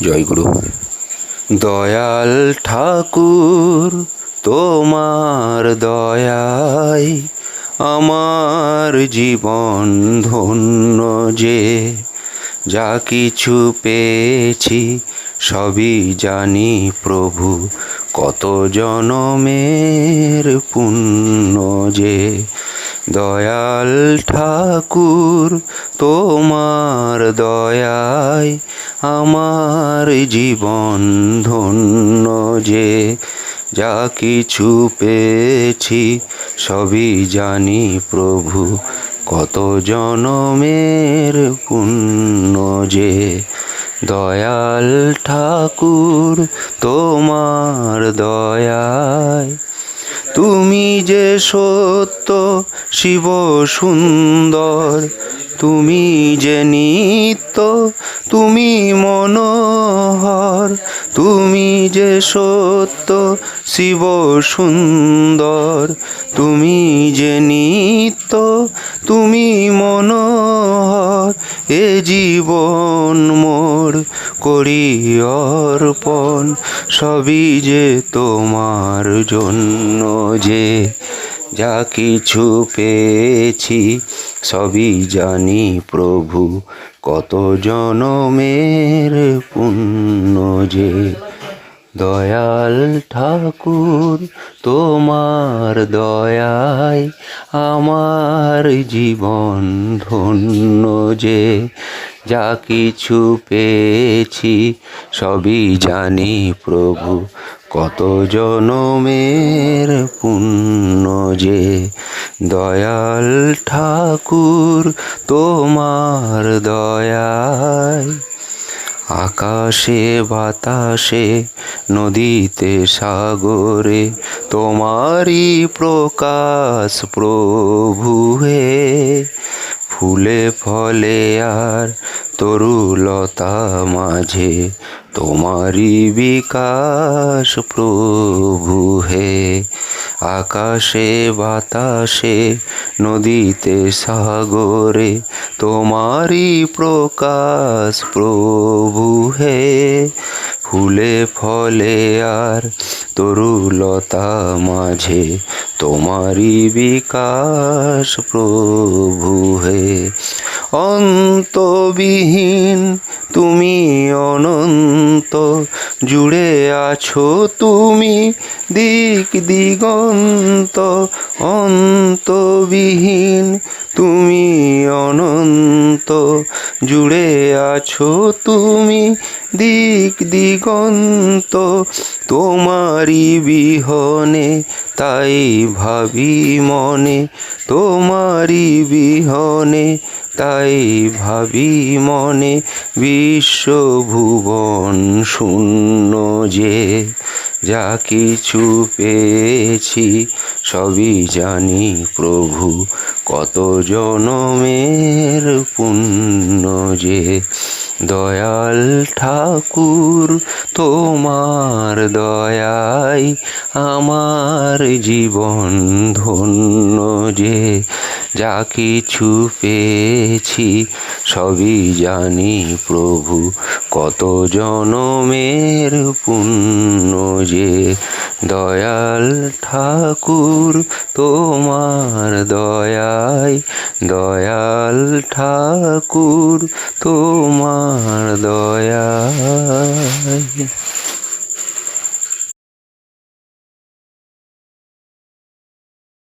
জয়গুরু। দয়াল ঠাকুর, তোমার দয়ায় আমার জীবন ধন্য যে, যা কিছু পেয়েছি সবই জানি প্রভু, কত জনমের পুণ্য যে। দয়াল ঠাকুর তোমার দয়ায় আমার জীবন ধন্য যে, যা কিছু পেয়েছি সবই জানি প্রভু, কত জনমের পুণ্য যে। দয়াল ঠাকুর তোমার দয়ায় তুমি যে সত্য শিব সুন্দর তুমি যে নিত্য, তুমি মনোহর, তুমি যে সত্য, শিব সুন্দর, তুমি যে নিত্য, তুমি মনোহর, এ জীবন মোর করি অর্পণ, সবই যে তোমার জন্য যে যা কিছু পেয়েছি সবই জানি প্রভু, কত জনমের পুণ্য যে। দয়াল ঠাকুর, তোমার দয়ায় আমার জীবন ধন্য যে। যা কিছু পেয়েছি সবই জানি প্রভু, কত জনমের পুণ্য যে। দয়াল ঠাকুর, তোমার দয়ায়। আকাশে, বাতাসে, নদীতে, সাগরে, তোমারই প্রকাশ প্রভু হে। ফুলে, ফলে আর তরুলতা মাঝে, তোমারই বিকাশ প্রভু হে। আকাশে, বাতাসে, নদীতে, সাগরে, তোমারই প্রকাশ প্রভু হে। ফুলে, ফলে আর তরুলতা মাঝে তোমারই বিকাশ প্রভু হে। অন্তবিহীন তুমি অনন্ত জুড়ে আছো তুমি দিক দিগন্ত অন্তবিহীন, তুমি অনন্ত। জুড়ে আছো তুমি দিক দিগন্ত, তোমারই বিহনে তাই ভাবি মনে, তোমারই বিহনে তাই ভাবি মনে বিশ্বভুবন শূন্য যে, যা কিছু পেয়েছি সবই জানি প্রভু, কত জনমের পুণ্য যে। দয়াল ঠাকুর, তোমার দয়ায় আমার জীবন ধন্য যে। যা কিছু পেয়েছি, সবই জানি প্রভু। কত জনমের পুণ্য যে দয়াল ঠাকুর, তোমার দয়ায় দয়াল ঠাকুর, তোমার দয়ায়